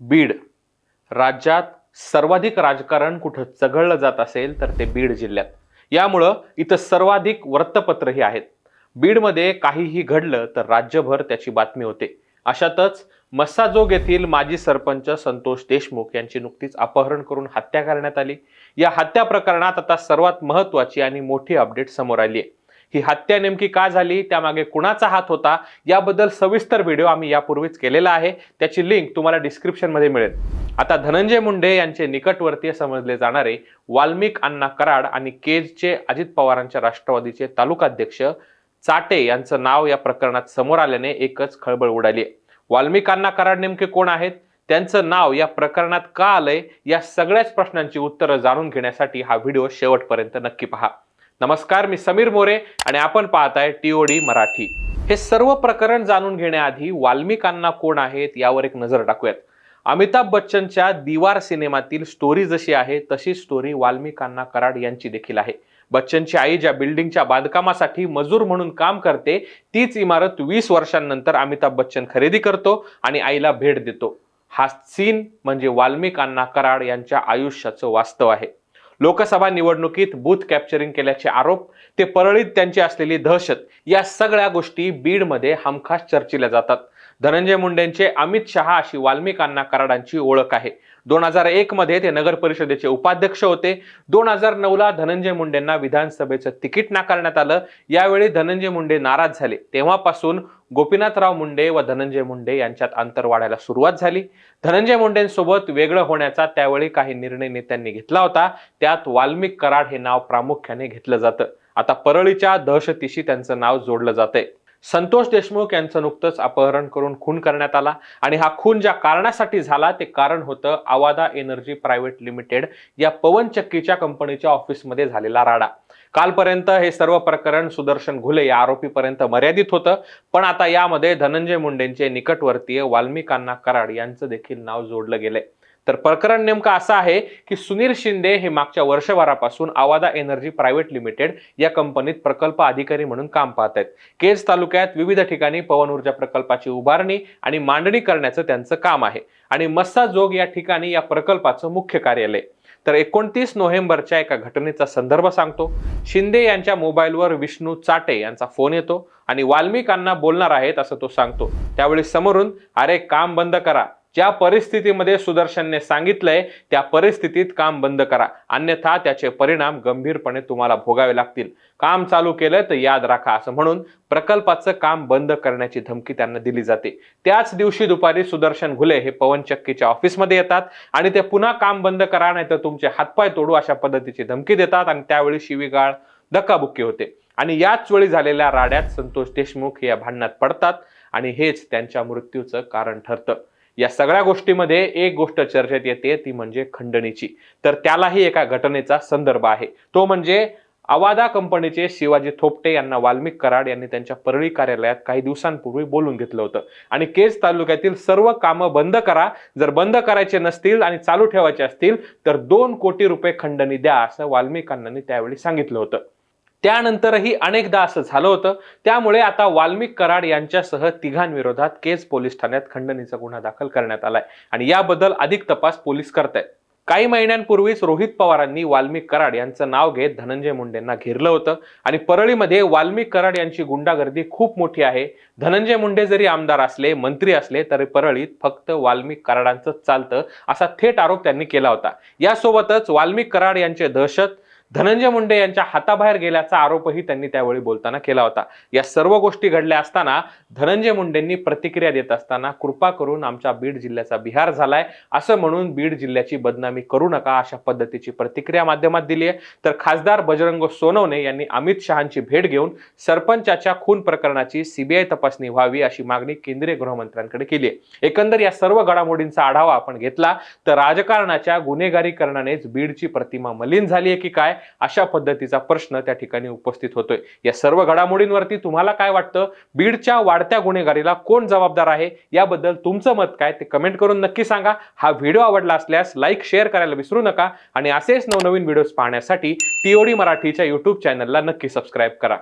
बीड. राज्यात सर्वाधिक राजकारण कुठं चघळलं जात असेल तर ते बीड जिल्ह्यात. यामुळं इथं सर्वाधिक वृत्तपत्रही आहेत. बीडमध्ये काहीही घडलं तर राज्यभर त्याची बातमी होते. अशातच मस्साजोग येथील माजी सरपंच संतोष देशमुख यांची नुकतीच अपहरण करून हत्या करण्यात आली. या हत्या प्रकरणात आता सर्वात महत्वाची आणि मोठी अपडेट समोर आली आहे. ही हत्या नेमकी का झाली त्यामागे कुणाचा हात होता याबद्दल सविस्तर व्हिडिओ आम्ही यापूर्वीच केलेला आहे. त्याची लिंक तुम्हाला डिस्क्रिप्शनमध्ये मिळेल. आता धनंजय मुंडे यांचे निकटवर्तीय समजले जाणारे वाल्मिक अण्णा कराड आणि केजचे अजित पवारांच्या राष्ट्रवादीचे तालुकाध्यक्ष चाटे यांचं नाव या प्रकरणात समोर आल्याने एकच खळबळ उडाली आहे. कराड नेमके कोण आहेत? त्यांचं नाव या प्रकरणात का आलंय? या सगळ्याच प्रश्नांची उत्तरं जाणून घेण्यासाठी हा व्हिडिओ शेवटपर्यंत नक्की पहा. नमस्कार मी समीर मोरे आणि आपण पाहताय टीओडी मराठी. हे सर्व प्रकरण जाणून घेण्याआधी वाल्मिकांना कोण आहेत यावर एक नजर टाकूयात. अमिताभ बच्चनच्या दिवार सिनेमातील स्टोरी जशी आहे तशी स्टोरी वाल्मिकांना कराड यांची देखील आहे. बच्चनची आई ज्या बिल्डिंगच्या बांधकामासाठी मजूर म्हणून काम करते तीच इमारत वीस वर्षांनंतर अमिताभ बच्चन खरेदी करतो आणि आईला भेट देतो. हा सीन म्हणजे वाल्मिकांना कराड यांच्या आयुष्याचं वास्तव आहे. लोकसभा निवडणुकीत बूथ कॅप्चरिंग केल्याचे आरोप ते परळीत त्यांची असलेली दहशत या सगळ्या गोष्टी बीडमध्ये हमखास चर्चिल्या जातात. धनंजय मुंडेंचे अमित शहा अशी वाल्मिकांना कराडांची ओळख आहे. दोन हजार एक मध्ये ते नगर परिषदेचे उपाध्यक्ष होते. दोन हजार नऊ ला धनंजय मुंडेंना विधानसभेचं तिकीट नाकारण्यात आलं. यावेळी धनंजय मुंडे नाराज झाले. तेव्हापासून गोपीनाथराव मुंडे व धनंजय मुंडे यांच्यात अंतर वाढायला सुरुवात झाली. धनंजय मुंडेंसोबत वेगळं होण्याचा त्यावेळी काही निर्णय नेत्यांनी घेतला होता. त्यात वाल्मिक कराड हे नाव प्रामुख्याने घेतलं जातं. आता परळीच्या दहशतीशी त्यांचं नाव जोडलं जातंय. संतोष देशमुख यांचं नुकतंच अपहरण करून खून करण्यात आला आणि हा खून ज्या कारणासाठी झाला ते कारण होतं आवादा एनर्जी प्रायव्हेट लिमिटेड या पवनचक्कीच्या कंपनीच्या ऑफिसमध्ये झालेला राडा. कालपर्यंत हे सर्व प्रकरण सुदर्शन घुले या आरोपीपर्यंत मर्यादित होतं. पण आता यामध्ये धनंजय मुंडेंचे निकटवर्तीय वाल्मिकांना कराड यांचं देखील नाव जोडलं गेलंय. तर प्रकरण नेमकं असं आहे की सुनील शिंदे हे मागच्या वर्षभरापासून आवादा एनर्जी प्रायव्हेट लिमिटेड या कंपनीत प्रकल्प अधिकारी म्हणून काम पाहत आहेत केज तालुक्यात विविध ठिकाणी पवन ऊर्जा प्रकल्पाची उभारणी आणि मांडणी करण्याचं त्यांचं काम आहे. आणि मस्सा जोग या ठिकाणी या प्रकल्पाचं मुख्य कार्यालय. तर एकोणतीस नोव्हेंबरच्या एका घटनेचा संदर्भ सांगतो. शिंदे यांच्या मोबाईलवर विष्णू चाटे यांचा फोन येतो आणि वाल्मिकांना बोलणार आहेत असं तो सांगतो. त्यावेळी समोरून अरे काम बंद करा. ज्या परिस्थितीमध्ये सुदर्शनने सांगितलंय त्या परिस्थितीत काम बंद करा. अन्यथा त्याचे परिणाम गंभीरपणे तुम्हाला भोगावे लागतील. काम चालू केलं तर याद राखा असं म्हणून प्रकल्पाचं काम बंद करण्याची धमकी त्यांना दिली जाते. त्याच दिवशी दुपारी सुदर्शन घुले हे पवनचक्कीच्या ऑफिसमध्ये येतात आणि ते पुन्हा काम बंद करा नाही तर तुमचे हातपाय तोडू अशा पद्धतीची धमकी देतात आणि त्यावेळी शिवीगाळ धक्काबुक्की होते. आणि याच वेळी झालेल्या राड्यात संतोष देशमुख या भांडणात पडतात आणि हेच त्यांच्या मृत्यूचं कारण ठरतं. या सगळ्या गोष्टीमध्ये एक गोष्ट चर्चेत येते ती म्हणजे खंडणीची. तर त्यालाही एका घटनेचा संदर्भ आहे. तो म्हणजे अवादा कंपनीचे शिवाजी थोपटे यांना वाल्मिक कराड यांनी त्यांच्या परळी कार्यालयात काही दिवसांपूर्वी बोलून घेतलं होतं. आणि केज तालुक्यातील सर्व कामं बंद करा. जर बंद करायचे नसतील आणि चालू ठेवायचे असतील तर दोन कोटी रुपये खंडणी द्या असं वाल्मिकांना त्यावेळी सांगितलं होतं. त्यानंतरही अनेकदा असं झालं होतं. त्यामुळे आता वाल्मिक कराड यांच्यासह तिघांविरोधात केज पोलीस ठाण्यात खंडणीचा गुन्हा दाखल करण्यात आलाय आणि याबद्दल अधिक तपास पोलीस करतायत. काही महिन्यांपूर्वीच रोहित पवारांनी वाल्मिक कराड यांचं नाव घेत धनंजय मुंडेंना घेरलं होतं आणि परळीमध्ये वाल्मिक कराड यांची गुंडागर्दी खूप मोठी आहे. धनंजय मुंडे जरी आमदार असले मंत्री असले तरी परळीत फक्त वाल्मिक कराडांचं चालतं असा थेट आरोप त्यांनी केला होता. यासोबतच वाल्मिक कराड यांचे दहशत धनंजय मुंडे यांच्या हाताबाहेर गेल्याचा आरोपही त्यांनी त्यावेळी बोलताना केला होता. या सर्व गोष्टी घडल्या असताना धनंजय मुंडेंनी प्रतिक्रिया देत असताना कृपा करून आमच्या बीड जिल्ह्याचा बिहार झालाय. असं म्हणून बीड जिल्ह्याची बदनामी करू नका अशा पद्धतीची प्रतिक्रिया माध्यमात दिली आहे तर खासदार बजरंग सोनवणे यांनी अमित शहांची भेट घेऊन सरपंचाच्या खून प्रकरणाची सीबीआय तपासणी व्हावी अशी मागणी केंद्रीय गृहमंत्र्यांकडे केली आहे एकंदर या सर्व घडामोडींचा आढावा आपण घेतला. तर राजकारणाच्या गुन्हेगारीकरणानेच बीडची प्रतिमा मलिन झाली आहे की काय? अशा पद्धतीचा प्रश्न त्या ठिकाणी उपस्थित होतोय. या सर्व घडामोडींवरती तुम्हाला काय वाटतं? बीडच्या वाढत्या गुन्हेगारीला कोण जबाबदार आहे? याबद्दल तुमचं मत काय? ते कमेंट करून नक्की सांगा. हा व्हिडिओ आवडला असल्यास लाईक शेअर करायला विसरू नका आणि असेच नवनवीन व्हिडिओज पाहण्यासाठी टीओडी मराठीच्या युट्यूब चॅनलला नक्की सबस्क्राईब करा.